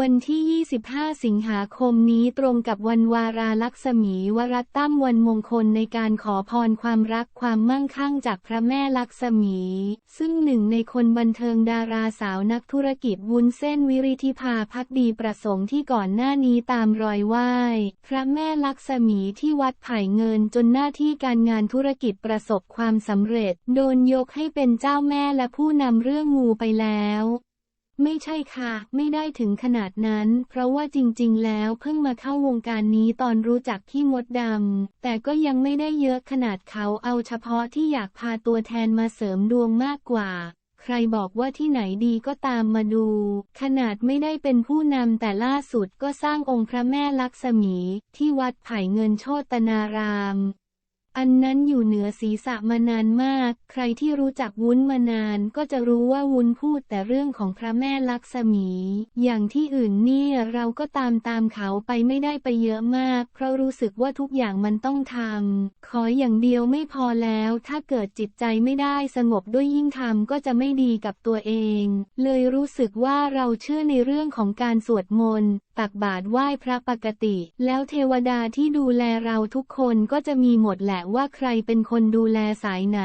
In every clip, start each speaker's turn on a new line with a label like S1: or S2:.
S1: วันที่ 25 สิงหาคมนี้ตรงกับวันวาราลักษมีวรัตตั้มวันมงคลในการขอพรความรักความมั่งคั่งจากพระแม่ลักษมี ซึ่งหนึ่งในคนบันเทิงดาราสาวนักธุรกิจวุ้นเส้นวิริธิภาพักดีประสงค์ที่ก่อนหน้านี้ตามรอยไหว้ พระแม่ลักษมีที่วัดไผ่เงินจนหน้าที่การงานธุรกิจประสบความสำเร็จ โดนยกให้เป็นเจ้าแม่และผู้นำเรื่องงูไปแล้ว ไม่ใช่ค่ะ ไม่ได้ถึงขนาดนั้น เพราะว่าจริงๆ แล้วเพิ่งมาเข้าวงการนี้ตอนรู้จักพี่มดดำ แต่ก็ยังไม่ได้เยอะขนาดเขาเอาเฉพาะที่อยากพาตัวแทนมาเสริมดวงมากกว่า ใครบอกว่าที่ไหนดีก็ตามมาดู ขนาดไม่ได้เป็นผู้นำแต่ล่าสุดก็สร้างองค์พระแม่ลักษมี ที่วัดไผ่เงินโชตนาราม อันนั้นอยู่เหนือศีรษะมานานมาก ใครที่รู้จักวุ้นมานานก็จะรู้ว่าวุ้นพูดแต่เรื่องของพระแม่ลักษมี อย่างที่อื่นเนี่ยเราก็ตามตามเขาไปไม่ได้ไปเยอะมาก เพราะรู้สึกว่าทุกอย่างมันต้องทำ ขออย่างเดียวไม่พอแล้ว ถ้าเกิดจิตใจไม่ได้สงบด้วยยิ่งทำก็จะไม่ดีกับตัวเอง เลยรู้สึกว่าเราเชื่อในเรื่องของการสวดมนต์ ตักบาตรไหว้พระปกติ แล้วเทวดาที่ดูแลเราทุกคนก็จะมีหมดแหละว่าใครเป็นคนดูแลสายไหน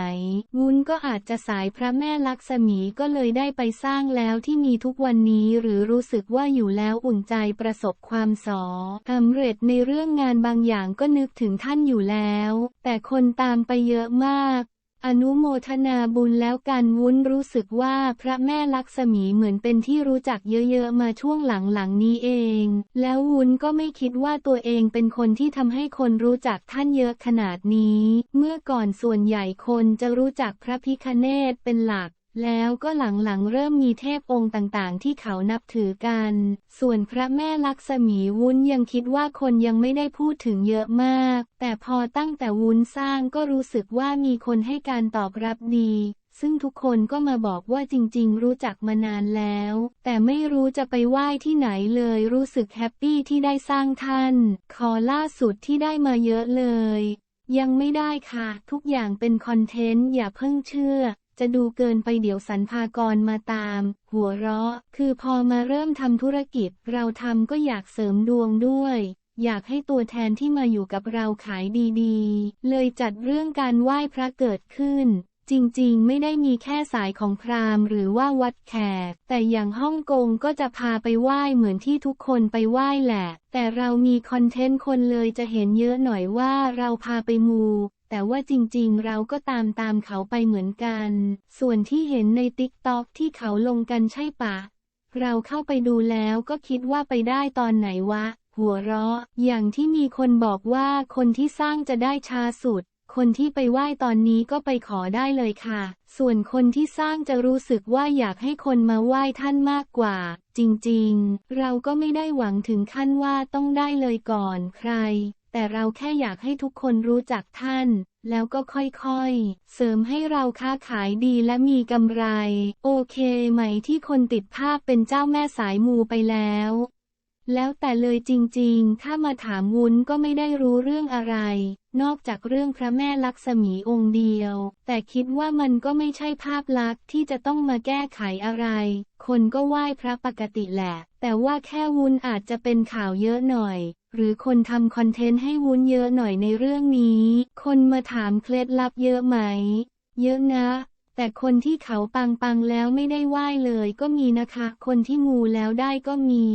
S1: วุ้นก็อาจจะสายพระแม่ลักษมีก็เลยได้ไปสร้างแล้วที่มีทุกวันนี้หรือรู้สึกว่าอยู่แล้วอุ่นใจประสบความสอสำเร็จในเรื่องงานบางอย่างก็นึกถึงท่านอยู่แล้ว แต่คนตามไปเยอะมาก อนุโมทนาบุญแล้วกันวุ้นรู้สึกว่าพระแม่ลักษมีเหมือนเป็นที่รู้จักเยอะๆมาช่วงหลังๆนี้เอง แล้ววุ้นก็ไม่คิดว่าตัวเองเป็นคนที่ทำให้คนรู้จักท่านเยอะขนาดนี้ เมื่อก่อนส่วนใหญ่คนจะรู้จักพระพิคเนตเป็นหลัก แล้วก็หลังๆเริ่มมีเทพองค์ต่างๆ ที่เขานับถือกัน ส่วนพระแม่ลักษมีวุ้นยังคิดว่าคนยังไม่ได้พูดถึงเยอะมาก แต่พอตั้งแต่วุ้นสร้างก็รู้สึกว่ามีคนให้การตอบรับดี ซึ่งทุกคนก็มาบอกว่าจริงๆ รู้จักมานานแล้ว แต่ไม่รู้จะไปไหว้ที่ไหนเลยรู้สึกแฮปปี้ที่ได้สร้างท่านขอล่าสุดที่ได้มาเยอะเลยยังไม่ได้ค่ะ ทุกอย่างเป็นคอนเทนต์อย่าเพิ่งเชื่อ จะดูเกินไปเดี๋ยวสรรพากรมาตาม หัวเราะ คือพอมาเริ่มทำธุรกิจ เราทำก็อยากเสริมดวงด้วย อยากให้ตัวแทนที่มาอยู่กับเราขายดีๆ เลยจัดเรื่องการไหว้พระเกิดขึ้น จริงๆ ไม่ได้มีแค่สายของพราหมณ์หรือว่าวัดแขก แต่อย่างฮ่องกงก็จะพาไปไหว้เหมือนที่ทุกคนไปไหว้แหละ แต่เรามีคอนเทนต์คนเลยจะเห็นเยอะหน่อยว่าเราพาไปมูแต่ว่าจริงๆ เราก็ตามตามเขาไปเหมือนกัน ส่วนที่เห็นในติ๊กต็อกที่เขาลงกันใช่ปะ เราเข้าไปดูแล้วก็คิดว่าไปได้ตอนไหนวะ หัวเราะ อย่างที่มีคนบอกว่าคนที่สร้างจะได้ช้าสุด คนที่ไปไหว้ตอนนี้ก็ไปขอได้เลยค่ะ ส่วนคนที่สร้างจะรู้สึกว่าอยากให้คนมาไหว้ท่านมากกว่า จริงๆ เราก็ไม่ได้หวังถึงขั้นว่าต้องได้เลยก่อนใคร แต่เราแค่อยากให้ทุกคนรู้จักท่าน แล้วก็ค่อยๆ เสริมให้เราค้าขายดีและมีกำไร โอเคไหมที่คนติดภาพเป็นเจ้าแม่สายมูไปแล้ว แล้วแต่เลยจริงๆ ถ้ามาถามวุ้นก็ไม่ได้รู้เรื่องอะไร นอกจากเรื่องพระแม่ลักษมีองค์เดียว แต่คิดว่ามันก็ไม่ใช่ภาพลักษณ์ที่จะต้องมาแก้ไขอะไร คนก็ไหว้พระปกติแหละ แต่ว่าแค่วุ้นอาจจะเป็นข่าวเยอะหน่อย หรือคนทำคอนเทนต์ให้วุ้นเยอะหน่อยในเรื่องนี้ คนมาถามเคล็ดลับเยอะไหม เยอะนะ แต่คนที่เขาปังปังแล้วไม่ได้ไหว้เลยก็มีนะคะ คนที่มูแล้วได้ก็มี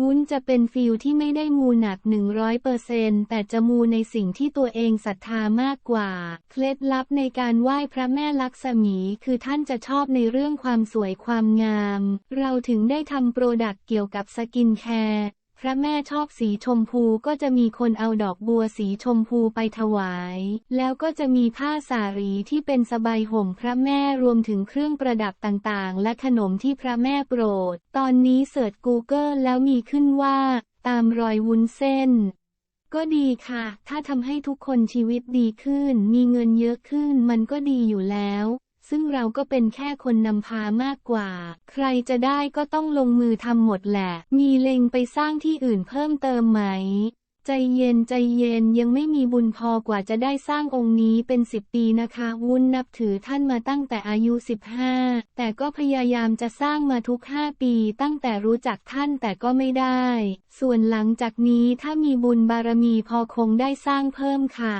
S1: วุ้นจะเป็นฟิลที่ไม่ได้มูหนักหนึ่งร้อยเปอร์เซนแต่จะมูในสิ่งที่ตัวเองศรัทธามากกว่า เคล็ดลับในการไหว้พระแม่ลักษมี คือท่านจะชอบในเรื่องความสวยความงาม เราถึงได้ทำโปรดักต์เกี่ยวกับสกินแคร์ พระแม่ชอบสีชมพูก็จะมีคนเอาดอกบัวสีชมพูไปถวาย แล้วก็จะมีผ้าสารีที่เป็นสบายห่มพระแม่รวมถึงเครื่องประดับต่างๆ และขนมที่พระแม่โปรด ตอนนี้เสิร์ช Google แล้วมีขึ้นว่า ตามรอยวุ้นเส้น ก็ดีค่ะ ถ้าทำให้ทุกคนชีวิตดีขึ้น มีเงินเยอะขึ้นมันก็ดีอยู่แล้ว ซึ่งเราก็เป็นแค่คนนำพามากกว่า ใครจะได้ก็ต้องลงมือทำหมดแหละ มีเล็งไปสร้างที่อื่นเพิ่มเติมไหม ใจเย็นใจเย็นยังไม่มีบุญพอกว่าจะได้สร้างองค์นี้เป็นสิบปีนะคะ วุ้นนับถือท่านมาตั้งแต่อายุ 15 แต่ก็พยายามจะสร้างมาทุก 5 ปีตั้งแต่รู้จักท่านแต่ก็ไม่ได้ ส่วนหลังจากนี้ถ้ามีบุญบารมีพอคงได้สร้างเพิ่มค่ะ